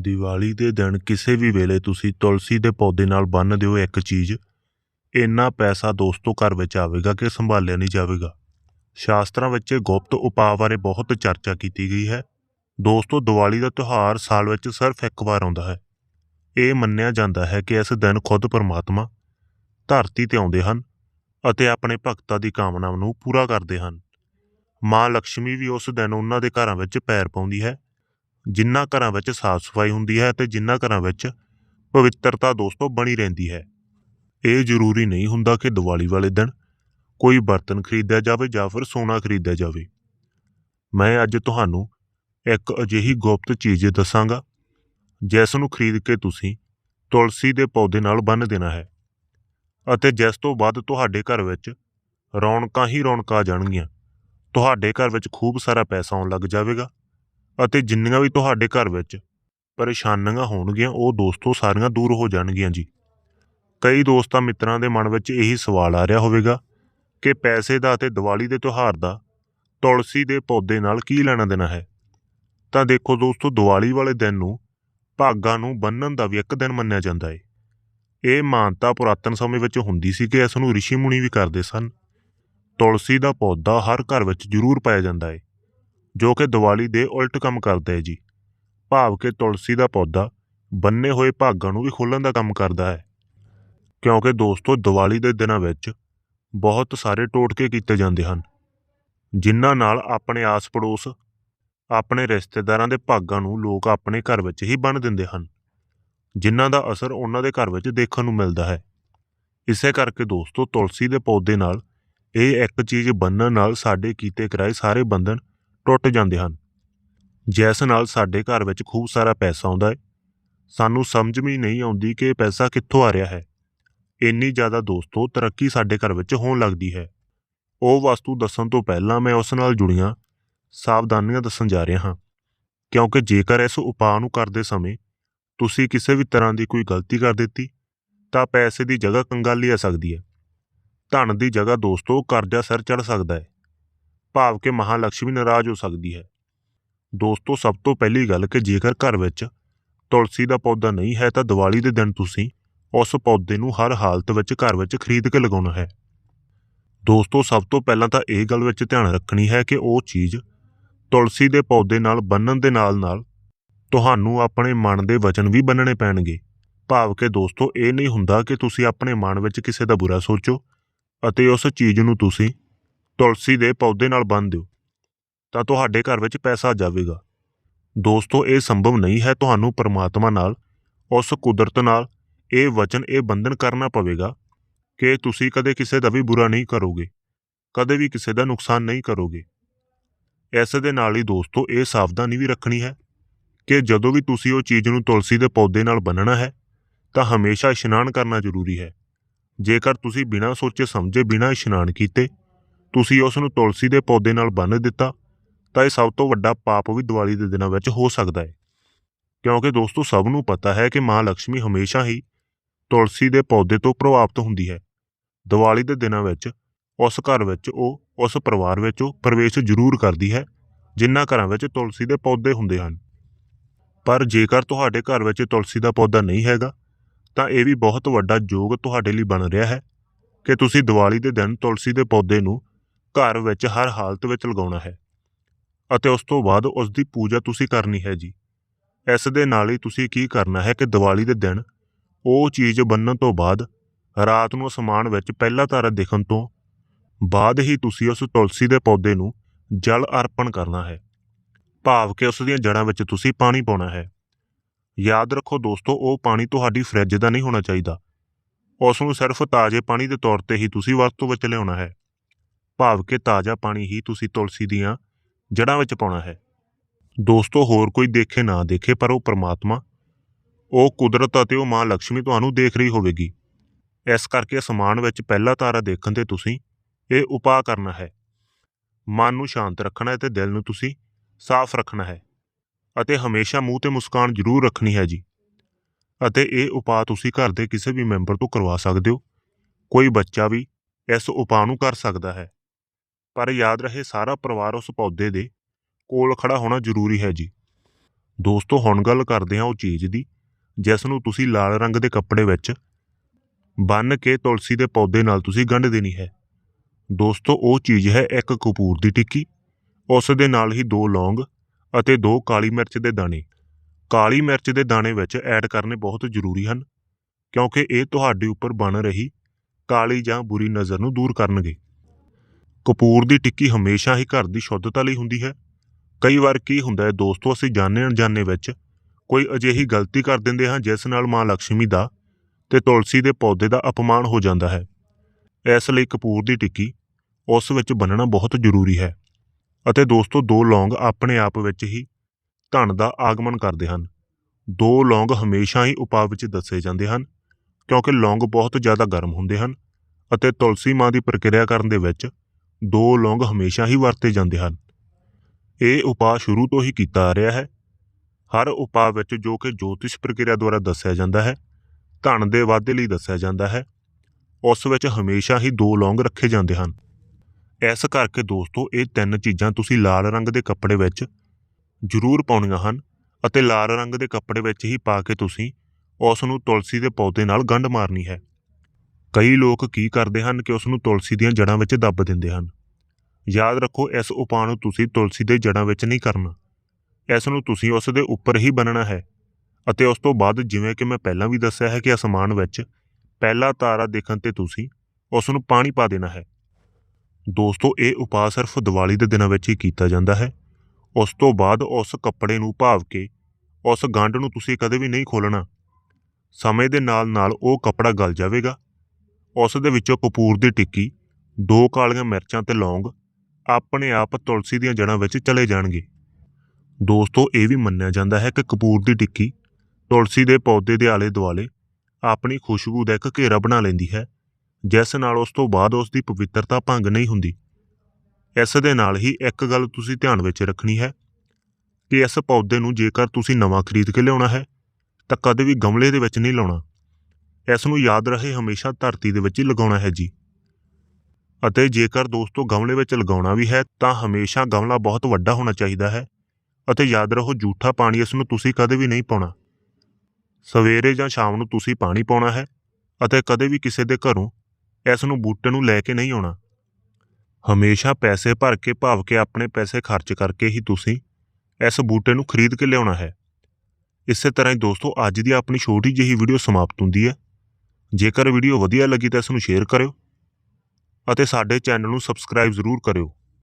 ਦੀਵਾਲੀ ਦੇ ਦਿਨ ਕਿਸੇ ਵੀ ਵੇਲੇ ਤੁਸੀਂ ਤੁਲਸੀ ਦੇ ਪੌਦੇ ਨਾਲ ਬੰਨ੍ਹ ਦਿਓ ਇੱਕ ਚੀਜ਼। ਇੰਨਾ ਪੈਸਾ ਦੋਸਤੋ ਘਰ ਵਿੱਚ ਆਵੇਗਾ ਕਿ ਸੰਭਾਲਿਆ ਨਹੀਂ ਜਾਵੇਗਾ। ਸ਼ਾਸਤਰਾਂ ਵਿੱਚ ਗੁਪਤ ਉਪਾਅ ਬਾਰੇ ਬਹੁਤ ਚਰਚਾ ਕੀਤੀ ਗਈ ਹੈ। ਦੋਸਤੋ, ਦੀਵਾਲੀ ਦਾ ਤਿਉਹਾਰ ਸਾਲ ਵਿੱਚ ਸਿਰਫ ਇੱਕ ਵਾਰ ਆਉਂਦਾ ਹੈ। ਇਹ ਮੰਨਿਆ ਜਾਂਦਾ ਹੈ ਕਿ ਇਸ ਦਿਨ ਖੁਦ ਪਰਮਾਤਮਾ ਧਰਤੀ ਤੇ ਆਉਂਦੇ ਹਨ ਅਤੇ ਆਪਣੇ ਭਗਤਾਂ ਦੀ ਕਾਮਨਾ ਨੂੰ ਪੂਰਾ ਕਰਦੇ ਹਨ। ਮਾਂ ਲక్ష్ਮੀ ਵੀ ਉਸ ਦਿਨ ਉਹਨਾਂ ਦੇ ਘਰਾਂ ਵਿੱਚ ਪੈਰ ਪਾਉਂਦੀ ਹੈ ਜਿਨ੍ਹਾਂ ਘਰਾਂ ਵਿੱਚ ਸਾਫ਼ ਸਫ਼ਾਈ ਹੁੰਦੀ ਹੈ ਤੇ ਜਿਨ੍ਹਾਂ ਘਰਾਂ ਵਿੱਚ ਪਵਿੱਤਰਤਾ ਦੋਸਤੋ ਬਣੀ ਰਹਿੰਦੀ ਹੈ। ਇਹ ਜ਼ਰੂਰੀ ਨਹੀਂ ਹੁੰਦਾ ਕਿ ਦੀਵਾਲੀ ਵਾਲੇ ਦਿਨ ਕੋਈ ਬਰਤਨ ਖਰੀਦਿਆ ਜਾਵੇ ਜਾਂ ਫਿਰ ਸੋਨਾ ਖਰੀਦਿਆ ਜਾਵੇ। ਮੈਂ ਅੱਜ ਤੁਹਾਨੂੰ ਇੱਕ ਅਜਿਹੀ ਗੁਪਤ ਚੀਜ਼ ਦੱਸਾਂਗਾ, ਜਿਸ ਨੂੰ ਖਰੀਦ ਕੇ ਤੁਸੀਂ ਤੁਲਸੀ ਦੇ ਪੌਦੇ ਨਾਲ ਬੰਨ੍ਹ ਦੇਣਾ ਹੈ ਅਤੇ ਜਿਸ ਤੋਂ ਬਾਅਦ ਤੁਹਾਡੇ ਘਰ ਵਿੱਚ ਰੌਣਕਾਂ ਹੀ ਰੌਣਕਾਂ ਆ ਜਾਣਗੀਆਂ। ਤੁਹਾਡੇ ਘਰ ਵਿੱਚ ਖੂਬ ਸਾਰਾ ਪੈਸਾ ਆਉਣ ਲੱਗ ਜਾਵੇਗਾ। ਅਤੇ ਜਿੰਨੀਆਂ ਵੀ ਤੁਹਾਡੇ ਘਰ ਵਿੱਚ ਪਰੇਸ਼ਾਨੀਆਂ ਹੋਣਗੀਆਂ, ਉਹ ਦੋਸਤੋ ਸਾਰੀਆਂ ਦੂਰ ਹੋ ਜਾਣਗੀਆਂ ਜੀ। ਕਈ ਦੋਸਤਾਂ ਮਿੱਤਰਾਂ ਦੇ ਮਨ ਵਿੱਚ ਇਹੀ ਸਵਾਲ ਆ ਰਿਹਾ ਹੋਵੇਗਾ ਕਿ ਪੈਸੇ ਦਾ ਅਤੇ ਦੀਵਾਲੀ ਦੇ ਤਿਉਹਾਰ ਦਾ ਤੁਲਸੀ ਦੇ ਪੌਦੇ ਨਾਲ ਕੀ ਲੈਣਾ ਦੇਣਾ ਹੈ? ਤਾਂ ਦੇਖੋ ਦੋਸਤੋ, ਦੀਵਾਲੀ ਵਾਲੇ ਦਿਨ ਨੂੰ ਭਾਗਾਂ ਨੂੰ ਬੰਨਣ ਦਾ ਵੀ ਇੱਕ ਦਿਨ ਮੰਨਿਆ ਜਾਂਦਾ ਹੈ ਇਹ ਮਾਨਤਾ ਪੁਰਾਤਨ ਸਮੇਂ ਵਿੱਚ ਹੁੰਦੀ ਸੀ ਕਿ ਇਸ ਨੂੰ ਰਿਸ਼ੀ ਮੁਨੀ ਵੀ ਕਰਦੇ ਸਨ। ਤੁਲਸੀ ਦਾ ਪੌਦਾ ਹਰ ਘਰ ਵਿੱਚ ਜ਼ਰੂਰ ਪਾਇਆ ਜਾਂਦਾ ਹੈ ਜੋ ਕਿ ਦੀਵਾਲੀ ਦੇ ਉਲਟ ਕੰਮ ਕਰਦਾ ਹੈ ਜੀ। ਭਾਵ ਕਿ ਤੁਲਸੀ ਦਾ ਪੌਦਾ ਬੰਨੇ ਹੋਏ ਭਾਗਾਂ ਨੂੰ ਵੀ ਖੋਲਣ ਦਾ ਕੰਮ ਕਰਦਾ ਹੈ। ਕਿਉਂਕਿ ਦੋਸਤੋ, ਦੀਵਾਲੀ ਦੇ ਦਿਨਾਂ ਵਿੱਚ ਬਹੁਤ ਸਾਰੇ ਟੋਟਕੇ ਕੀਤੇ ਜਾਂਦੇ ਹਨ, ਜਿਨ੍ਹਾਂ ਨਾਲ ਆਪਣੇ ਆਸ-ਪੜੋਸ, ਆਪਣੇ ਰਿਸ਼ਤੇਦਾਰਾਂ ਦੇ ਭਾਗਾਂ ਨੂੰ ਲੋਕ ਆਪਣੇ ਘਰ ਵਿੱਚ ਹੀ ਬੰਨ ਦਿੰਦੇ ਹਨ, ਜਿਨ੍ਹਾਂ ਦਾ ਅਸਰ ਉਹਨਾਂ ਦੇ ਘਰ ਵਿੱਚ ਦੇਖਣ ਨੂੰ ਮਿਲਦਾ ਹੈ। ਇਸੇ ਕਰਕੇ ਦੋਸਤੋ, ਤੁਲਸੀ ਦੇ ਪੌਦੇ ਨਾਲ ਇਹ ਇੱਕ ਚੀਜ਼ ਬੰਨਣ ਨਾਲ ਸਾਡੇ ਕੀਤੇ ਕਰਾਏ ਸਾਰੇ ਬੰਧਨ ਟੁੱਟ ਜਾਂਦੇ ਹਨ। ਜਿਸ ਨਾਲ ਸਾਡੇ ਘਰ ਵਿੱਚ ਖੂਬ ਸਾਰਾ ਪੈਸਾ ਆਉਂਦਾ ਹੈ ਸਾਨੂੰ ਸਮਝ ਵੀ ਨਹੀਂ ਆਉਂਦੀ ਕਿ ਪੈਸਾ ਕਿੱਥੋਂ ਆ ਰਿਹਾ ਹੈ। ਇੰਨੀ ਜ਼ਿਆਦਾ ਦੋਸਤੋ, ਤਰੱਕੀ ਸਾਡੇ ਘਰ ਵਿੱਚ ਹੋਣ ਲੱਗਦੀ ਹੈ। ਉਹ ਵਸਤੂ ਦੱਸਣ ਤੋਂ ਪਹਿਲਾਂ ਮੈਂ ਉਸ ਨਾਲ ਜੁੜੀਆਂ, ਸਾਵਧਾਨੀਆਂ ਦੱਸਣ ਜਾ ਰਿਹਾ ਹਾਂ। ਕਿਉਂਕਿ ਜੇਕਰ ਇਸ ਉਪਾਅ ਨੂੰ ਕਰਦੇ ਸਮੇਂ ਤੁਸੀਂ ਕਿਸੇ ਵੀ ਤਰ੍ਹਾਂ ਦੀ ਕੋਈ ਗਲਤੀ ਕਰ ਦਿੱਤੀ, ਤਾਂ ਪੈਸੇ ਦੀ ਜਗ੍ਹਾ ਕੰਗਾਲੀ ਆ ਸਕਦੀ ਹੈ। ਧਨ ਦੀ ਜਗ੍ਹਾ ਦੋਸਤੋ, ਕਰਜ਼ਾ ਸਿਰ ਚੜ ਸਕਦਾ ਹੈ। ਭਾਵ ਕਿ ਮਹਾਲక్ష్ਮੀ ਨਾਰਾਜ਼ ਹੋ ਸਕਦੀ ਹੈ। ਦੋਸਤੋ, ਸਭ ਤੋਂ ਪਹਿਲੀ ਗੱਲ ਕਿ ਜੇਕਰ ਘਰ ਵਿੱਚ ਤੁਲਸੀ ਦਾ ਪੌਦਾ ਨਹੀਂ ਹੈ, ਤਾਂ ਦੀਵਾਲੀ ਦੇ ਦਿਨ ਤੁਸੀਂ ਉਸ ਪੌਦੇ ਨੂੰ ਹਰ ਹਾਲਤ ਵਿੱਚ ਘਰ ਵਿੱਚ ਖਰੀਦ ਕੇ ਲਗਾਉਣਾ ਹੈ। ਦੋਸਤੋ, ਸਭ ਤੋਂ ਪਹਿਲਾਂ ਤਾਂ ਇਹ ਗੱਲ ਵਿੱਚ ਧਿਆਨ ਰੱਖਣੀ ਹੈ ਕਿ ਉਹ ਚੀਜ਼ ਤੁਲਸੀ ਦੇ ਪੌਦੇ ਨਾਲ ਬੰਨਣ ਦੇ ਨਾਲ-ਨਾਲ ਤੁਹਾਨੂੰ ਆਪਣੇ ਮਨ ਦੇ ਵਚਨ ਵੀ ਬੰਨਣੇ ਪੈਣਗੇ। ਭਾਵ ਕਿ ਦੋਸਤੋ, ਇਹ ਨਹੀਂ ਹੁੰਦਾ ਕਿ ਤੁਸੀਂ ਆਪਣੇ ਮਨ ਵਿੱਚ ਕਿਸੇ ਦਾ ਬੁਰਾ ਸੋਚੋ ਅਤੇ ਉਸ ਚੀਜ਼ ਨੂੰ ਤੁਸੀਂ ਤੁਲਸੀ ਦੇ ਪੌਦੇ ਨਾਲ ਬੰਨ੍ਹ ਦਿਓ, ਤਾਂ ਤੁਹਾਡੇ ਘਰ ਵਿੱਚ ਪੈਸਾ ਜਾਵੇਗਾ। ਦੋਸਤੋ, ਇਹ ਸੰਭਵ ਨਹੀਂ ਹੈ ਤੁਹਾਨੂੰ ਪਰਮਾਤਮਾ ਨਾਲ, ਉਸ ਕੁਦਰਤ ਨਾਲ ਇਹ ਵਚਨ, ਇਹ ਬੰਧਨ ਕਰਨਾ ਪਵੇਗਾ ਕਿ ਤੁਸੀਂ ਕਦੇ ਕਿਸੇ ਦਾ ਵੀ ਬੁਰਾ ਨਹੀਂ ਕਰੋਗੇ, ਕਦੇ ਵੀ ਕਿਸੇ ਦਾ ਨੁਕਸਾਨ ਨਹੀਂ ਕਰੋਗੇ। ਇਸ ਦੇ ਨਾਲ ਹੀ ਦੋਸਤੋ, ਇਹ ਸਾਵਧਾਨੀ ਵੀ ਰੱਖਣੀ ਹੈ ਕਿ ਜਦੋਂ ਵੀ ਤੁਸੀਂ ਉਹ ਚੀਜ਼ ਨੂੰ ਤੁਲਸੀ ਦੇ ਪੌਦੇ ਨਾਲ ਬੰਨਣਾ ਹੈ, ਤਾਂ ਹਮੇਸ਼ਾ ਇਸ਼ਨਾਨ ਕਰਨਾ ਜ਼ਰੂਰੀ ਹੈ। ਜੇਕਰ ਤੁਸੀਂ ਬਿਨਾਂ ਸੋਚੇ ਸਮਝੇ, ਬਿਨਾਂ ਇਸ਼ਨਾਨ ਕੀਤੇ ਤੁਸੀਂ ਉਸ ਨੂੰ ਤੁਲਸੀ ਦੇ ਪੌਦੇ ਨਾਲ ਬੰਨ੍ਹ ਦਿੱਤਾ, ਤਾਂ ਇਹ ਸਭ ਤੋਂ ਵੱਡਾ ਪਾਪ ਵੀ ਦੀਵਾਲੀ ਦੇ ਦਿਨਾਂ ਵਿੱਚ ਹੋ ਸਕਦਾ ਹੈ। ਕਿਉਂਕਿ ਦੋਸਤੋ, ਸਭ ਨੂੰ ਪਤਾ ਹੈ ਕਿ ਮਾਂ ਲక్ష్ਮੀ ਹਮੇਸ਼ਾ ਹੀ ਤੁਲਸੀ ਦੇ ਪੌਦੇ ਤੋਂ ਪ੍ਰਭਾਵਿਤ ਹੁੰਦੀ ਹੈ। ਦੀਵਾਲੀ ਦੇ ਦਿਨਾਂ ਵਿੱਚ ਉਸ ਘਰ ਵਿੱਚ ਉਹ, ਉਸ ਪਰਿਵਾਰ ਵਿੱਚ ਉਹ ਪ੍ਰਵੇਸ਼ ਜ਼ਰੂਰ ਕਰਦੀ ਹੈ, ਜਿਨ੍ਹਾਂ ਘਰਾਂ ਵਿੱਚ ਤੁਲਸੀ ਦੇ ਪੌਦੇ ਹੁੰਦੇ ਹਨ। ਪਰ ਜੇਕਰ ਤੁਹਾਡੇ ਘਰ ਵਿੱਚ ਤੁਲਸੀ ਦਾ ਪੌਦਾ ਨਹੀਂ ਹੈਗਾ, ਤਾਂ ਇਹ ਵੀ ਬਹੁਤ ਵੱਡਾ ਯੋਗ ਤੁਹਾਡੇ ਲਈ ਬਣ ਰਿਹਾ ਹੈ ਕਿ ਤੁਸੀਂ ਦੀਵਾਲੀ ਦੇ ਦਿਨ ਤੁਲਸੀ ਦੇ ਪੌਦੇ ਨੂੰ ਘਰ ਵਿੱਚ ਹਰ ਹਾਲਤ ਵਿੱਚ ਲਗਾਉਣਾ ਹੈ। ਅਤੇ ਉਸ ਤੋਂ ਬਾਅਦ ਉਸ ਦੀ ਪੂਜਾ ਤੁਸੀਂ ਕਰਨੀ ਹੈ ਜੀ। ਇਸ ਦੇ ਨਾਲ ਹੀ ਤੁਸੀਂ ਕੀ ਕਰਨਾ ਹੈ ਕਿ ਦੀਵਾਲੀ ਦੇ ਦਿਨ ਉਹ ਚੀਜ਼ ਬੰਨਣ ਤੋਂ ਬਾਅਦ ਰਾਤ ਨੂੰ ਅਸਮਾਨ ਵਿੱਚ ਪਹਿਲਾ ਤਾਰਾ ਦਿਖਣ ਤੋਂ ਬਾਅਦ ਹੀ ਤੁਸੀਂ ਉਸ ਤੁਲਸੀ ਦੇ ਪੌਦੇ ਨੂੰ ਜਲ ਅਰਪਣ ਕਰਨਾ ਹੈ। ਭਾਵ ਕਿ ਉਸ ਦੀਆਂ ਜੜ੍ਹਾਂ ਵਿੱਚ ਤੁਸੀਂ ਪਾਣੀ ਪਾਉਣਾ ਹੈ। ਯਾਦ ਰੱਖੋ ਦੋਸਤੋ, ਉਹ ਪਾਣੀ ਤੁਹਾਡੀ ਫਰਿੱਜ ਦਾ ਨਹੀਂ ਹੋਣਾ ਚਾਹੀਦਾ। ਉਸ ਨੂੰ ਸਿਰਫ ਤਾਜ਼ੇ ਪਾਣੀ ਦੇ ਤੌਰ ਤੇ ਹੀ ਤੁਸੀਂ ਵਰਤੋਂ ਵਿੱਚ ਲਿਆਉਣਾ ਹੈ। ਭਾਵ ਕਿ ਤਾਜ਼ਾ ਪਾਣੀ ਹੀ ਤੁਸੀਂ ਤੁਲਸੀ ਦੀਆਂ ਜੜ੍ਹਾਂ ਵਿੱਚ ਪਾਉਣਾ ਹੈ। ਦੋਸਤੋ, ਹੋਰ ਕੋਈ ਦੇਖੇ ਨਾ ਦੇਖੇ, ਪਰ ਉਹ ਪ੍ਰਮਾਤਮਾ, ਉਹ ਕੁਦਰਤ ਅਤੇ ਉਹ ਮਾਂ ਲక్ష్ਮੀ ਤੁਹਾਨੂੰ ਦੇਖ ਰਹੀ ਹੋਵੇਗੀ। ਇਸ ਕਰਕੇ ਅਸਮਾਨ ਵਿੱਚ ਪਹਿਲਾ ਤਾਰਾ ਦੇਖਣ ਤੇ ਤੁਸੀਂ ਇਹ ਉਪਾਅ ਕਰਨਾ ਹੈ। ਮਨ ਨੂੰ ਸ਼ਾਂਤ ਰੱਖਣਾ ਹੈ ਤੇ ਦਿਲ ਨੂੰ ਤੁਸੀਂ ਸਾਫ਼ ਰੱਖਣਾ ਹੈ। ਅਤੇ ਹਮੇਸ਼ਾ ਮੂੰਹ ਤੇ ਮੁਸਕਾਨ ਜ਼ਰੂਰ ਰੱਖਣੀ ਹੈ ਜੀ। ਅਤੇ ਇਹ ਉਪਾਅ ਤੁਸੀਂ ਘਰ ਦੇ ਕਿਸੇ ਵੀ ਮੈਂਬਰ ਤੋਂ ਕਰਵਾ ਸਕਦੇ ਹੋ। ਕੋਈ ਬੱਚਾ ਵੀ ਇਸ ਉਪਾਅ ਨੂੰ ਕਰ ਸਕਦਾ ਹੈ। ਪਰ ਯਾਦ ਰਹੇ ਸਾਰਾ ਪਰਿਵਾਰ ਉਸ ਪੌਦੇ ਦੇ ਕੋਲ ਖੜਾ ਹੋਣਾ ਜ਼ਰੂਰੀ ਹੈ ਜੀ। ਦੋਸਤੋ, ਹੁਣ ਗੱਲ ਕਰਦੇ ਹਾਂ ਉਹ ਚੀਜ਼ ਦੀ, ਜਿਸ ਨੂੰ ਤੁਸੀਂ ਲਾਲ ਰੰਗ ਦੇ ਕੱਪੜੇ ਵਿੱਚ ਬੰਨ ਕੇ ਤੁਲਸੀ ਦੇ ਪੌਦੇ ਨਾਲ ਤੁਸੀਂ ਗੰਢ ਦੇਣੀ ਹੈ। ਦੋਸਤੋ, ਉਹ ਚੀਜ਼ ਹੈ ਇੱਕ ਕਪੂਰ ਦੀ ਟਿੱਕੀ, ਉਸ ਦੇ ਨਾਲ ਹੀ ਦੋ ਲੌਂਗ ਅਤੇ ਦੋ ਕਾਲੀ ਮਿਰਚ ਦੇ ਦਾਣੇ। ਕਾਲੀ ਮਿਰਚ ਦੇ ਦਾਣੇ ਵਿੱਚ ਐਡ ਕਰਨੇ ਬਹੁਤ ਜ਼ਰੂਰੀ ਹਨ, ਕਿਉਂਕਿ ਇਹ ਤੁਹਾਡੇ ਉੱਪਰ ਬਣ ਰਹੀ ਕਾਲੀ ਜਾਂ ਬੁਰੀ ਨਜ਼ਰ ਨੂੰ ਦੂਰ ਕਰਨਗੇ। ਕਪੂਰ ਦੀ ਟਿੱਕੀ ਹਮੇਸ਼ਾ ਹੀ ਘਰ ਦੀ ਸ਼ੁੱਧਤਾ ਲਈ ਹੁੰਦੀ ਹੈ। ਕਈ ਵਾਰ ਕੀ ਹੁੰਦਾ ਹੈ, ਦੋਸਤੋ, ਅਸੀਂ ਜਾਣੇ ਅਣਜਾਣੇ ਵਿੱਚ ਕੋਈ ਅਜਿਹੀ ਗਲਤੀ ਕਰ ਦਿੰਦੇ ਹਾਂ, ਜਿਸ ਨਾਲ ਮਾਂ ਲక్ష్ਮੀ ਦਾ ਤੇ ਤੁਲਸੀ ਦੇ ਪੌਦੇ ਦਾ ਅਪਮਾਨ ਹੋ ਜਾਂਦਾ ਹੈ। ਇਸ ਲਈ ਕਪੂਰ ਦੀ ਟਿੱਕੀ ਉਸ ਵਿੱਚ ਬੰਨਣਾ ਬਹੁਤ ਜ਼ਰੂਰੀ ਹੈ ਅਤੇ ਦੋਸਤੋ, ਦੋ ਲੌਂਗ ਆਪਣੇ ਆਪ ਵਿੱਚ ਹੀ ਧਨ ਦਾ ਆਗਮਨ ਕਰਦੇ ਹਨ। ਦੋ ਲੌਂਗ ਹਮੇਸ਼ਾ ਹੀ ਉਪਾਅ ਵਿੱਚ ਦੱਸੇ ਜਾਂਦੇ ਹਨ, ਕਿਉਂਕਿ ਲੌਂਗ ਬਹੁਤ ਜ਼ਿਆਦਾ ਗਰਮ ਹੁੰਦੇ ਹਨ ਅਤੇ ਤੁਲਸੀ ਮਾਂ ਦੀ ਪ੍ਰਕਿਰਿਆ ਕਰਨ ਦੇ ਵਿੱਚ ਦੋ ਲੌਂਗ ਹਮੇਸ਼ਾ ਹੀ ਵਰਤੇ ਜਾਂਦੇ ਹਨ। ਇਹ ਉਪਾਅ ਸ਼ੁਰੂ ਤੋਂ ਹੀ ਕੀਤਾ ਆ ਰਿਹਾ ਹੈ। ਹਰ ਉਪਾਅ ਵਿੱਚ ਜੋ ਕਿ ਜੋਤਿਸ਼ ਪ੍ਰਕਿਰਿਆ ਦੁਆਰਾ ਦੱਸਿਆ ਜਾਂਦਾ ਹੈ, ਧਨ ਦੇ ਵਾਧੇ ਲਈ ਦੱਸਿਆ ਜਾਂਦਾ ਹੈ, ਉਸ ਵਿੱਚ ਹਮੇਸ਼ਾ ਹੀ ਦੋ ਲੌਂਗ ਰੱਖੇ ਜਾਂਦੇ ਹਨ। ਇਸ ਕਰਕੇ ਦੋਸਤੋ, ਇਹ ਤਿੰਨ ਚੀਜ਼ਾਂ ਤੁਸੀਂ ਲਾਲ ਰੰਗ ਦੇ ਕੱਪੜੇ ਵਿੱਚ ਜ਼ਰੂਰ ਪਾਉਣੀਆਂ ਹਨ ਅਤੇ ਲਾਲ ਰੰਗ ਦੇ ਕੱਪੜੇ ਵਿੱਚ ਹੀ ਪਾ ਕੇ ਤੁਸੀਂ ਉਸ ਨੂੰ ਤੁਲਸੀ ਦੇ ਪੌਦੇ ਨਾਲ ਗੰਢ ਮਾਰਨੀ ਹੈ। ਕਈ ਲੋਕ ਕੀ ਕਰਦੇ ਹਨ ਕਿ ਉਸ ਨੂੰ ਤੁਲਸੀ ਦੀਆਂ ਜੜ੍ਹਾਂ ਵਿੱਚ ਦੱਬ ਦਿੰਦੇ ਹਨ। ਯਾਦ ਰੱਖੋ, ਇਸ ਉਪਾਅ ਨੂੰ ਤੁਸੀਂ ਤੁਲਸੀ ਦੇ ਜੜ੍ਹਾਂ ਵਿੱਚ ਨਹੀਂ ਕਰਨਾ। ਇਸ ਨੂੰ ਤੁਸੀਂ ਉਸ ਦੇ ਉੱਪਰ ਹੀ ਬੰਨਣਾ ਹੈ। ਅਤੇ ਉਸ ਤੋਂ ਬਾਅਦ ਜਿਵੇਂ ਕਿ ਮੈਂ ਪਹਿਲਾਂ ਵੀ ਦੱਸਿਆ ਹੈ ਕਿ ਅਸਮਾਨ ਵਿੱਚ ਪਹਿਲਾ ਤਾਰਾ ਦੇਖਣ ਤੇ ਤੁਸੀਂ ਉਸ ਨੂੰ ਪਾਣੀ ਪਾ ਦੇਣਾ ਹੈ। ਦੋਸਤੋ, ਇਹ ਉਪਾਅ ਸਿਰਫ ਦੀਵਾਲੀ ਦੇ ਦਿਨਾਂ ਵਿੱਚ ਹੀ ਕੀਤਾ ਜਾਂਦਾ ਹੈ। ਉਸ ਤੋਂ ਬਾਅਦ ਉਸ ਕੱਪੜੇ ਨੂੰ ਭਾਵ ਕੇ ਉਸ ਗੰਢ ਨੂੰ ਤੁਸੀਂ ਕਦੇ ਵੀ ਨਹੀਂ ਖੋਲਣਾ ਸਮੇਂ ਦੇ ਨਾਲ ਨਾਲ ਉਹ ਕੱਪੜਾ ਗਲ ਜਾਵੇਗਾ ਉਸ ਦੇ ਵਿੱਚੋਂ ਕਪੂਰ ਦੀ ਟਿੱਕੀ, ਦੋ ਕਾਲੀਆਂ ਮਿਰਚਾਂ ਤੇ ਲੌਂਗ ਆਪਣੇ ਆਪ ਤੁਲਸੀ ਦੀਆਂ ਜੜ੍ਹਾਂ ਵਿੱਚ ਚਲੇ ਜਾਣਗੇ। ਦੋਸਤੋ, ਇਹ ਵੀ ਮੰਨਿਆ ਜਾਂਦਾ ਹੈ ਕਿ ਕਪੂਰ ਦੀ ਟਿੱਕੀ ਤੁਲਸੀ ਦੇ ਪੌਦੇ ਦੇ ਆਲੇ ਦੁਆਲੇ ਆਪਣੀ ਖੁਸ਼ਬੂ ਦਾ ਇੱਕ ਘੇਰਾ ਬਣਾ ਲੈਂਦੀ ਹੈ, ਜਿਸ ਨਾਲ ਉਸ ਤੋਂ ਬਾਅਦ ਉਸ ਦੀ ਪਵਿੱਤਰਤਾ ਭੰਗ ਨਹੀਂ ਹੁੰਦੀ। ਇਸ ਦੇ ਨਾਲ ਹੀ ਇੱਕ ਗੱਲ ਤੁਸੀਂ ਧਿਆਨ ਵਿੱਚ ਰੱਖਣੀ ਹੈ ਕਿ ਇਸ ਪੌਦੇ ਨੂੰ ਜੇਕਰ ਤੁਸੀਂ ਨਵਾਂ ਖਰੀਦ ਕੇ ਲਿਆਉਣਾ ਹੈ, ਤਾਂ ਕਦੇ ਵੀ ਗਮਲੇ ਦੇ ਵਿੱਚ ਨਹੀਂ ਲਾਉਣਾ। ਇਸ ਨੂੰ ਯਾਦ ਰਹੇ ਹਮੇਸ਼ਾ ਧਰਤੀ ਦੇ ਵਿੱਚ ਹੀ ਲਗਾਉਣਾ ਹੈ ਜੀ। ਅਤੇ ਜੇਕਰ ਦੋਸਤੋ ਗਮਲੇ ਵਿੱਚ ਲਗਾਉਣਾ ਵੀ ਹੈ, ਤਾਂ ਹਮੇਸ਼ਾ ਗਮਲਾ ਬਹੁਤ ਵੱਡਾ ਹੋਣਾ ਚਾਹੀਦਾ ਹੈ। ਅਤੇ ਯਾਦ ਰਹੋ, ਜੂਠਾ ਪਾਣੀ ਇਸ ਨੂੰ ਤੁਸੀਂ ਕਦੇ ਵੀ ਨਹੀਂ ਪਾਉਣਾ। ਸਵੇਰੇ ਜਾਂ ਸ਼ਾਮ ਨੂੰ ਤੁਸੀਂ ਪਾਣੀ ਪਾਉਣਾ ਹੈ ਅਤੇ ਕਦੇ ਵੀ ਕਿਸੇ ਦੇ ਘਰੋਂ ਇਸ ਨੂੰ ਬੂਟੇ ਨੂੰ ਲੈ ਕੇ ਨਹੀਂ ਆਉਣਾ। ਹਮੇਸ਼ਾ ਪੈਸੇ ਭਰ ਕੇ, ਭਾਵ ਕੇ ਆਪਣੇ ਪੈਸੇ ਖਰਚ ਕਰਕੇ ਹੀ ਤੁਸੀਂ ਇਸ ਬੂਟੇ ਨੂੰ ਖਰੀਦ ਕੇ ਲਿਆਉਣਾ ਹੈ। ਇਸੇ ਤਰ੍ਹਾਂ ਹੀ ਦੋਸਤੋ, ਅੱਜ ਦੀ ਆਪਣੀ ਛੋਟੀ ਜਿਹੀ ਵੀਡੀਓ ਸਮਾਪਤ ਹੁੰਦੀ ਹੈ। ਜੇਕਰ ਵੀਡੀਓ ਵਧੀਆ ਲੱਗੀ ਤਾਂ ਇਸ ਨੂੰ ਸ਼ੇਅਰ ਕਰਿਓ ਅਤੇ ਸਾਡੇ ਚੈਨਲ ਨੂੰ ਸਬਸਕ੍ਰਾਈਬ ਜ਼ਰੂਰ ਕਰਿਓ।